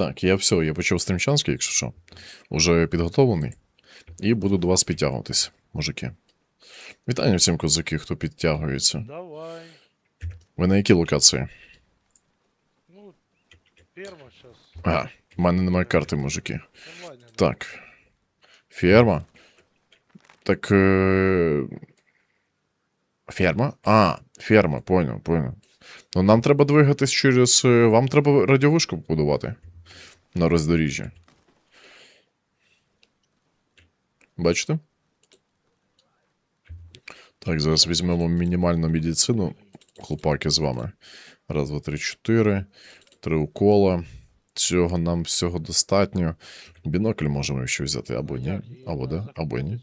Так, я все, я почав стрімчанський, якщо що. Уже підготовлений. І буду до вас підтягуватись, мужики. Вітання всім козаки, хто підтягується. Давай. Ви на якій локації? Ну, ферма сейчас. Ага, в мене немає карти, мужики. Онлайн. Так. Ферма. Так. Е... Ферма? А, ферма, понял, понял. Ну нам треба двигатись через. е, Вам треба радіовишку побудувати на роздоріжжі. Бачите? Так, зараз візьмемо мінімальну медицину. Хлопаки з вами. Раз, два, три, чотири. Три укола. Цього нам всього достатньо. Бінокль можемо ще взяти або ні. Або да, або ні.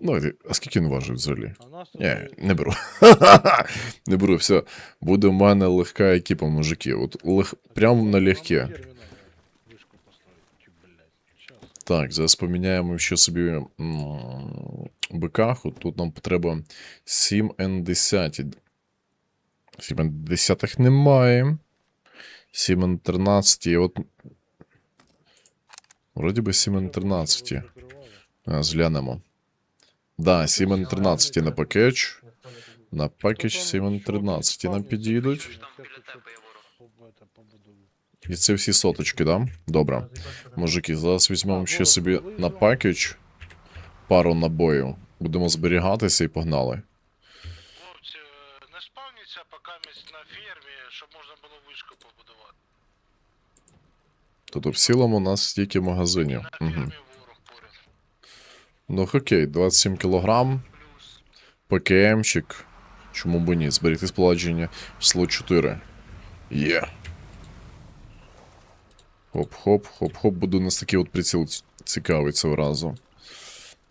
Ну, а скільки він важить взагалі? Ні, не беру. не беру, все. Буде в мене легка екіпа, мужики. От лег... прямо на легке. фермі надо вишку поставити, чи, блядь, щас. Так, зараз поміняємо ще собі. От Тут нам треба 7 N10. 7 N10 немає. 7 N13. От. Вроді би 7 N13. Зглянемо. Да, 7 N13 на пакетч. На пакетч 7 N13 нам підійдуть. І це всі соточки, да? Добре. Мужики, зараз візьмемо ще собі на пакетч пару набоїв. Будемо зберігатися і погнали. Е, не спавніться поки місць на фермі, щоб можна було вишку побудувати. Тобто в цілому у нас стільки магазинів. На Угу. ворог поряд. Ну окей, 27 кілограм. ПКМчик. Чому б ні? Зберегти споладження слот 4. Є. Хоп-хоп, хоп-хоп, буде у нас такий от приціл цікавий цього разу.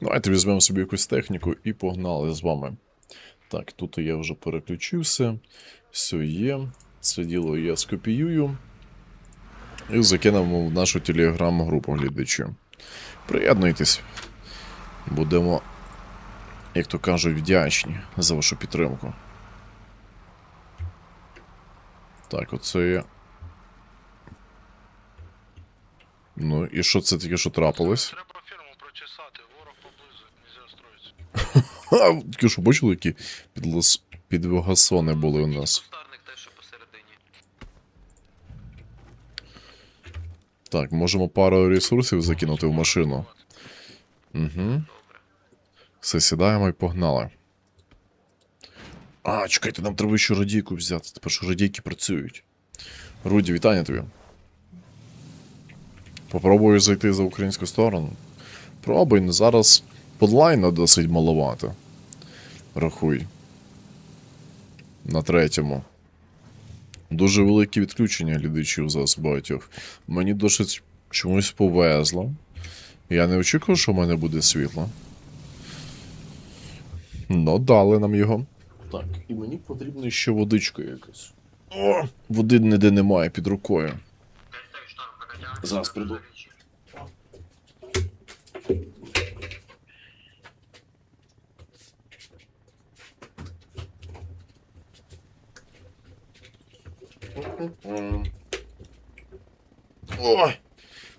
Давайте візьмемо собі якусь техніку і погнали з вами. Так, тут я вже переключився. Все є. Це діло я скопіюю. І закинемо в нашу телеграм-групу глядачів. Приєднуйтесь. Будемо, як то кажуть, вдячні за вашу підтримку. Так, оце є. Ну, і що це таке, що трапилось? Треба ферму прочесати, ворог поблизу, нельзя строїться. Тільки що бачили, які підлос... підвогасони були у нас. Так, можемо пару ресурсів закинути в машину. Угу. Все, сідаємо і погнали. А, чекайте, нам треба ще радійку взяти. Тепер що радійки працюють. Руді, вітання тобі. Попробую зайти за українську сторону. Пробуй, ну зараз подлайна досить маловато. Рахуй. На третьому. Дуже велике відключення глядачів зараз багатьох. Мені досить чомусь повезло. Я не очікував, що в мене буде світло. Ну, дали нам його. Так, і мені потрібна ще водичка якась. О, води ніде немає під рукою. Зараз прийду. О,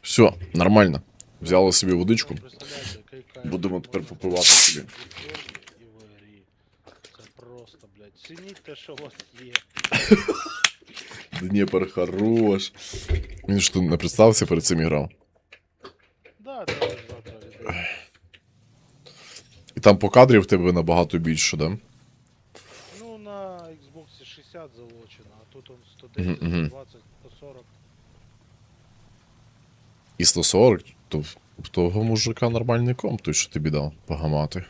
все, нормально. Взяли собі водичку. Представляєте, який кайф. Будемо тепер Можна попивати собі. і фермі, і в ігрі. Це просто, блядь. Цініть те, що у вас є. Дніпер хорош. Він ж тут не представився перед цим і грав. Да, це завтра відео. І там по кадрі в тебе набагато більше, да? Ну, на Xbox 60 залочено, а тут он 110, Мгм, мгм. 120, 140. І 140, то в в того мужика нормальний комп, той, що тобі дав погамати.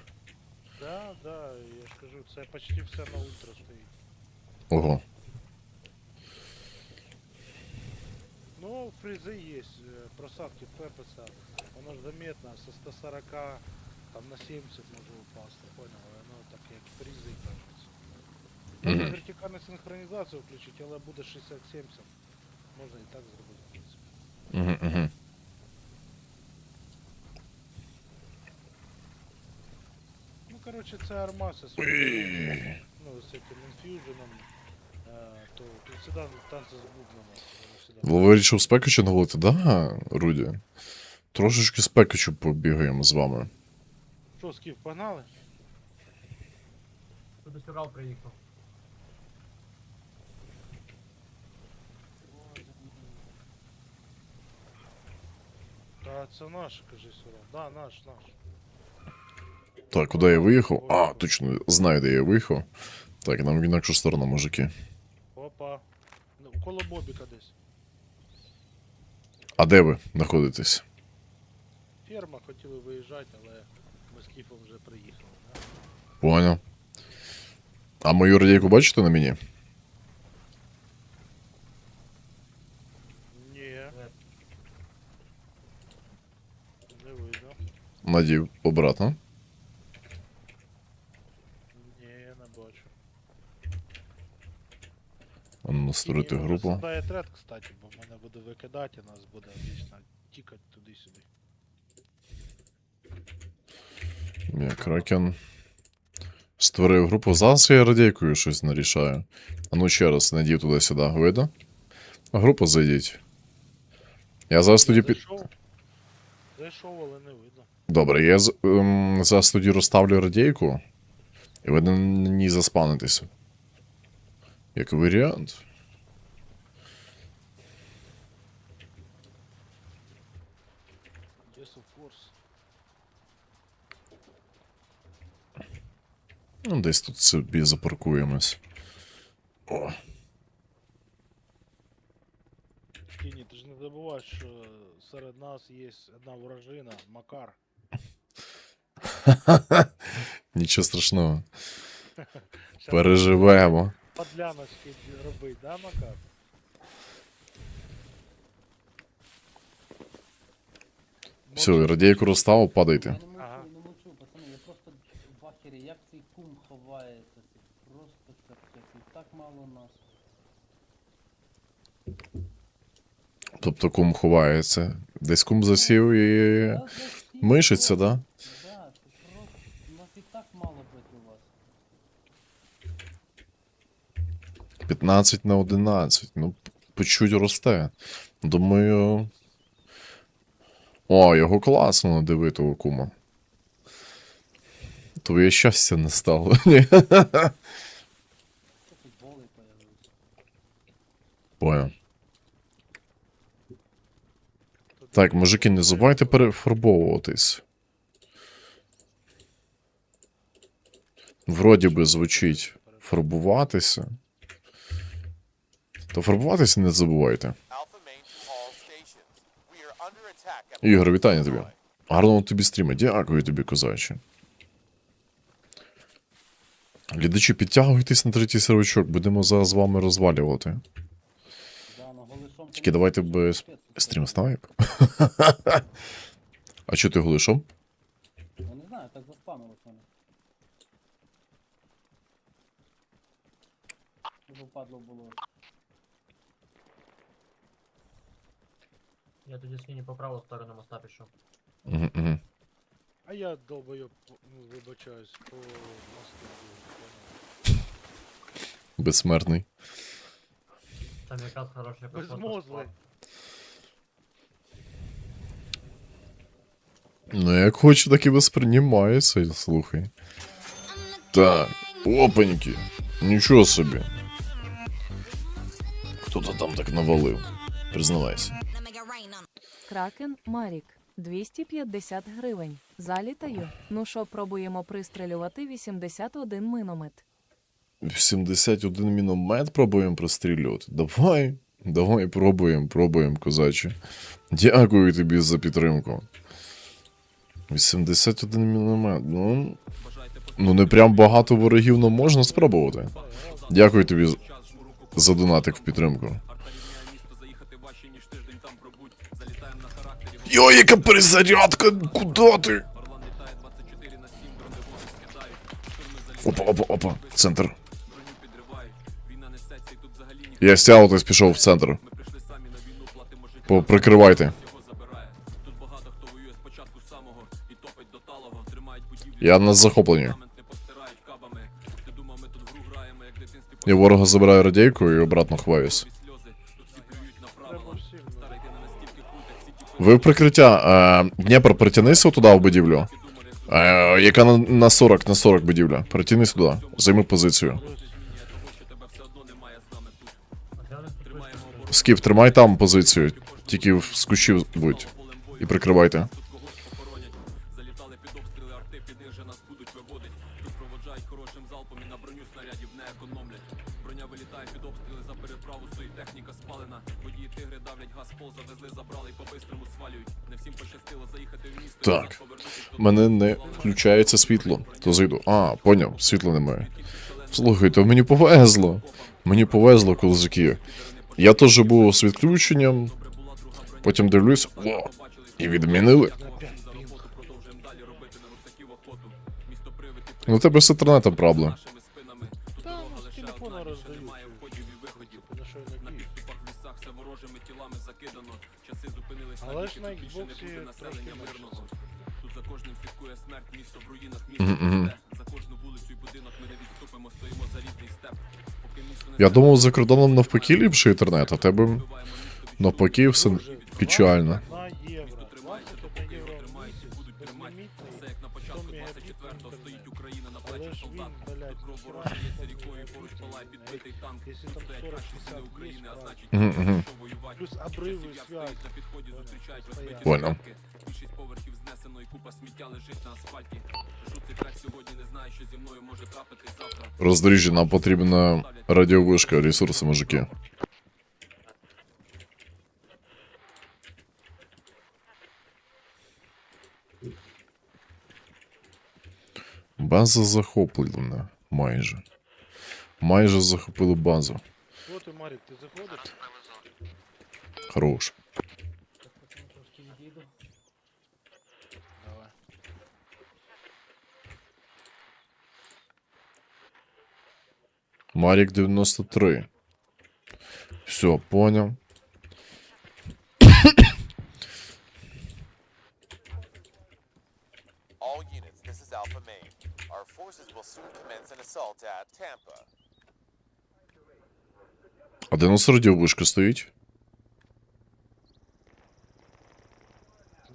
Да, да, я ж кажу, це почти все на ультра стоїть. Ого. Ну, фризы есть, э, просадки фепеса. Воно ж заметно, со 140 там на 70 може упасти, понял? Воно так як фрізи кажеться. Можна Мгм. вертикальну синхронізацію включити, але буде 60-70. Можна і так зробити, в принципі. Угу, угу. Ну, короче, це армаси з Ой. ну, з цим інфьюженом, е, То тут всегда танці з бубном. сюди. Ви вирішив з Пекача навалити? Да, Руді. Трошечки з Пекачу побігаємо з вами. Що, Скіф, погнали? Тут Урал приїхав. Та це наш, кажи сюди. Да, наш, наш. Так, куди я виїхав? А, точно, знаю, де я виїхав. Так, нам в інакшу сторону, мужики. Коло Бобіка десь. А де ви знаходитесь? Ферма хотіли виїжджати, але ми з Кіфом вже приїхали. Да? Понял. А мою радійку бачите на мені? Ні, не видно. Надів обратно. Ні, я не бачу. А ну, Створити групу. Сідає трет, кстати, бо мене буде викидати, і нас буде вічно тікати туди-сюди. Я Кракен. Створив групу. Зараз я радійкою щось нарішаю. А ну ще раз, надів туди-сюди. Видно? Групу зайдіть. Я зараз тоді під. Зайшов, зайшов, але не видно. Добре, я з- ем, зараз тоді розставлю радійку. І ви на ній заспанитеся. Як варіант. Ну, десь тут собі запаркуємось. О, Кіні, ти ж не забувай, що серед нас є одна вражина, Макар. нічого страшного. Переживемо. Подляночки робить, да, Макар? Все, радійку розставив, падайте. Я не мовчу, Ага. не мовчу, пацани, я просто в ахері, як цей кум ховається, це просто капець, і так мало нас. Тобто кум ховається. Десь кум засів і. Всі Мишиться, да? Да, це просто, нас і так мало проти вас. 15 на 11. Ну, по чуть росте. Думаю. О, його класно надиви того кума. Твоє щастя не стало. Ні. Що тут голий появився. Понял. Так, мужики, не забувайте перефарбовуватись. Вроді би звучить фарбуватися. То фарбуватися не забувайте. Ігор, вітання тобі. Гарного тобі стріма. Дякую тобі, козаче. Глядачі, підтягуйтесь на третій сервачок, будемо зараз з вами розвалювати. Тільки давайте це стрім снайп. А що ти голишом? Ну не знаю, так заспамилось мене. Щоб падло було. Я тоді скині по праву сторону моста пішов. Угу, угу. А я долбойоб, ну, вибачаюсь, по мосту. був, Безсмертний. Там якраз хороший понял. проход. Безмозглий. Ну, як хочу, так і восприймається, слухай. Так, опаньки. Нічого собі. Хто-то там так навалив. Признавайся. Кракен Марік 250 гривень. Залітаю. Ну що, пробуємо пристрелювати 81 миномет. 71 міномет пробуємо прострілювати. Давай. Давай пробуємо, пробуємо, козаче. Дякую тобі за підтримку. 81 міномет. Ну. Ну, не прям багато ворогів, но можна спробувати. Дякую тобі за донатик в підтримку. Йо, яка перезарядка! Куда ти? Опа, опа, опа. Центр. Я стягуватись пішов в центр. Прикривайте. Я на захопленні. Я ворога забираю радійку і обратно ховаюсь. Ви прикриття. Е, Дніпро, притягнися туди в будівлю. Е, яка на, на 40, на 40 будівля. Притянись туди. Займи позицію. Скіп, тримай там позицію. Тільки з кущів будь. І прикривайте. Арти, під них нас будуть виводить. Тут проводжають хорошим залпом і на броню снарядів не економлять. Броня вилітає під обстріли за переправу, стоїть техніка спалена. Водії тигри давлять газ пол, завезли, забрали і по-бистрому свалюють. Не всім пощастило заїхати в місто. Так. мене не включається світло. То зайду. А, поняв, світла немає. Слухайте, мені повезло. Мені повезло, козаки. Я теж був з відключенням. Потім дивлюсь, о, і відмінили. Ну, у тебе з інтернетом проблем. нашими спинами. Тут Та, ну, з лише телефона роздають. немає входів і виходів. На що я На надіюсь. підступах лісах все ворожими тілами закидано. Часи зупинились Але ж на більше не Xbox трошки менше. мирного. Тут за кожним слідкує смерть, місто в руїнах, місто пусте. За кожну вулицю і будинок ми не відступимо, стоїмо за рідний степ. Поки місто не Я думав, за кордоном навпаки ліпший інтернет, а тебе навпаки все печально. На євро. Блядь, Тут кров ніхера ворожа не лється буде рікою, поруч відповідний. палає підбитий танк. Якщо Тут там стоять 40-60 наші сили України, а є, значить Мгм, ніхто мгм. не готовий воювати. Плюс Часів обриви, як связь. стоїть на підході, зустрічають розбиті Понял. складки. Більшість поверхів знесено і купа сміття лежить на асфальті. Пишу цей трек сьогодні, не знаю, що зі мною може трапитись завтра. Роздоріжжя, нам потрібна радіовишка, ресурси, мужики. База захоплена. Майже. Майже захопили базу. Що ти, Марік, ти заходиш? Хорош. Так, потім трошки відійду. Давай. Марік 93. Все, понял. Де у нас радіовишка стоїть?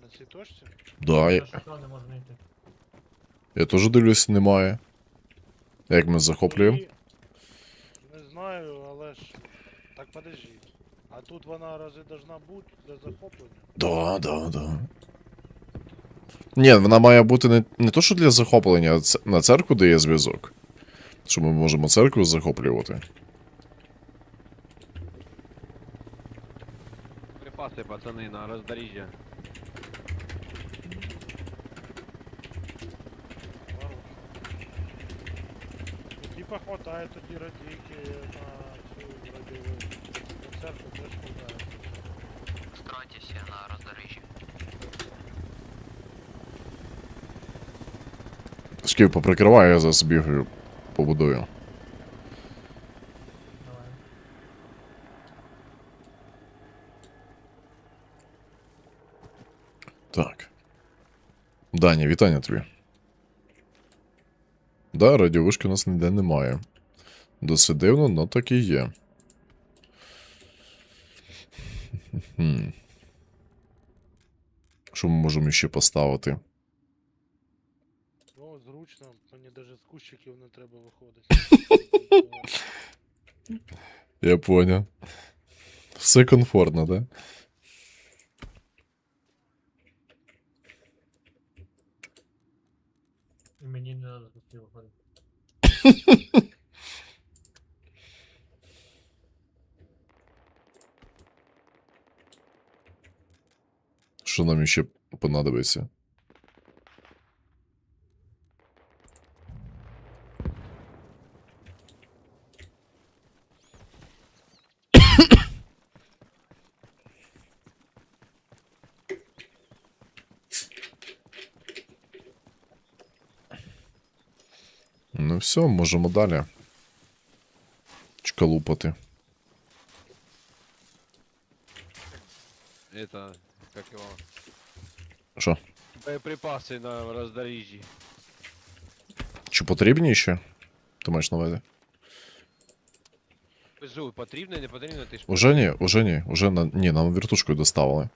На цій точці? Да, я, Я шукав, не можу знайти. я теж дивлюсь, немає. Як ми захоплюємо? Не знаю, але ж. Так подожди. А тут вона разве должна бути для захоплення? Да, да, да. Ні, вона має бути не, не то, що для захоплення, а на церкву дає зв'язок. Що ми можемо церкву захоплювати. Припаси, пацани, на роздоріжжя. Хорош. Ну, Типа хватає тоді радійки на цю радіову. На церкву теж хватає. Стройтесь на раздоріжжі. Шків поприкриваю, я зараз бігаю, побудую. Даня, вітання тобі. Да, радіовишки у нас ніде немає. Досить дивно, но так і є. Що ми можемо ще поставити? Ну, зручно, мені навіть з кущиків не треба виходити. Я понял. Все комфортно, да? І мені не треба пусти виходити. Що нам ще понадобиться? Ну все, можемо далі. Чкалупати. Это, как его, Що? боєприпаси на роздоріжжі. Чи потрібні ще? Ти маєш на увазі? Пизу, потрібно, не потрібно, ти ж Уже ні, уже ні, уже на... ні, нам вертушкою доставили.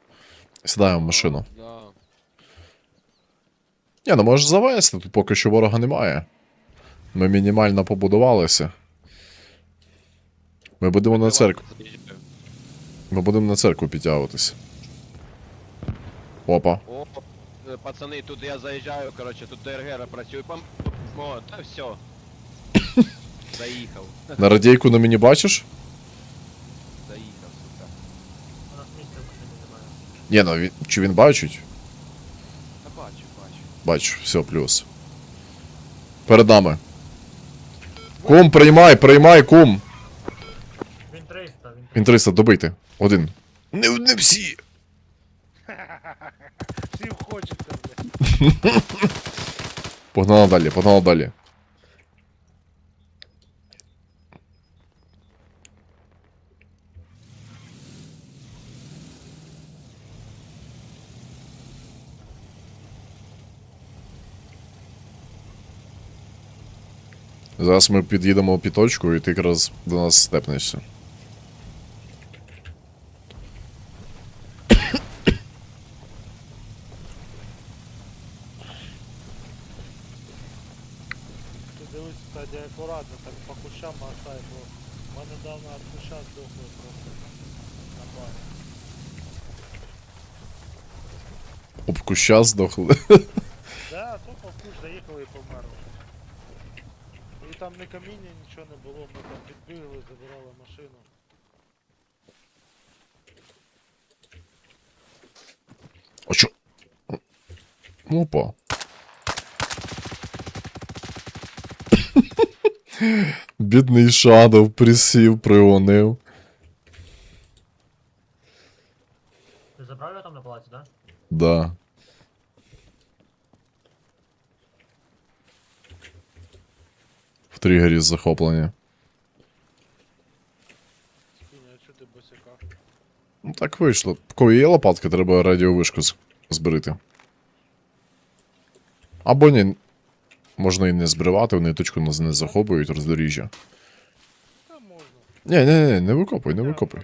Сідаємо в машину. Да. Ні, ну можеш завести, тут поки що ворога немає. Ми мінімально побудувалися. Ми будемо на церкву. Ми будемо на церкву підтягуватися. Опа. О, пацани, тут я заїжджаю, коротше, тут ДРГ працює. Пам... О, та все. Заїхав. На радійку на мені бачиш? Заїхав, сука. У нас місця в немає. Ні, ну він, чи він бачить? Та бачу, бачу. Бачу, все, плюс. Перед нами. Кум, приймай, приймай, кум. Він 300, він Він 300, добити. Один. Не, не всі. Всім хочеться, блядь. Погнали далі, погнали далі. Зараз ми під'їдемо під точку, і ти якраз до нас степнешся. Дивись, кстати, акуратно, так по кущам махай, бо в мене давно от куща здохли просто на барі. Об куща здохли. Да, тупо в кущ заїхали і померли. І там ні каміння, нічого не було, ми там підбігли, забирали машину. А чо? Опа. Бідний Шадов присів, пригонив. Ти забрав його там на палаці, да? Да. В тригері захоплення. Ну так вийшло. Кого є лопатка, треба радіовишку зберити. Або ні. Можна і не збривати, вони точку не не захоплюють роздоріжжя. Ні, ні, ні, не викопуй, не викопуй.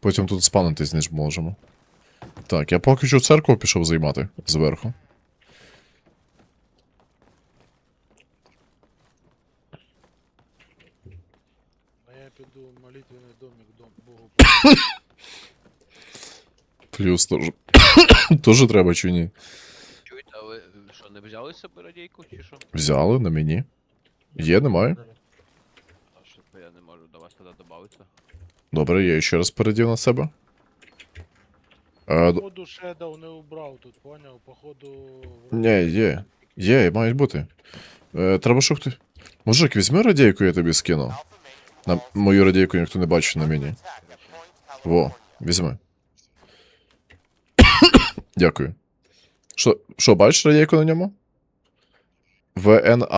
Потім тут спанитись не зможемо. Так, я поки що церкву пішов займати зверху. Плюс теж. Теж треба чи ні? Чуєте, а ви що, не взяли собі радійку чи що? Взяли на мені. Є, немає? А що я не можу до вас тоді додатися? Добре, я ще раз передів на себе. Походу Shadow не убрав тут, поняв? Походу... Ні, є. Є, мають бути. Е, треба щоб ти. Мужик, візьми радійку, я тобі скину. На мою радійку ніхто не бачить на мені. Во, візьми. Дякую. Що, що, бачиш радійку на ньому? ВНА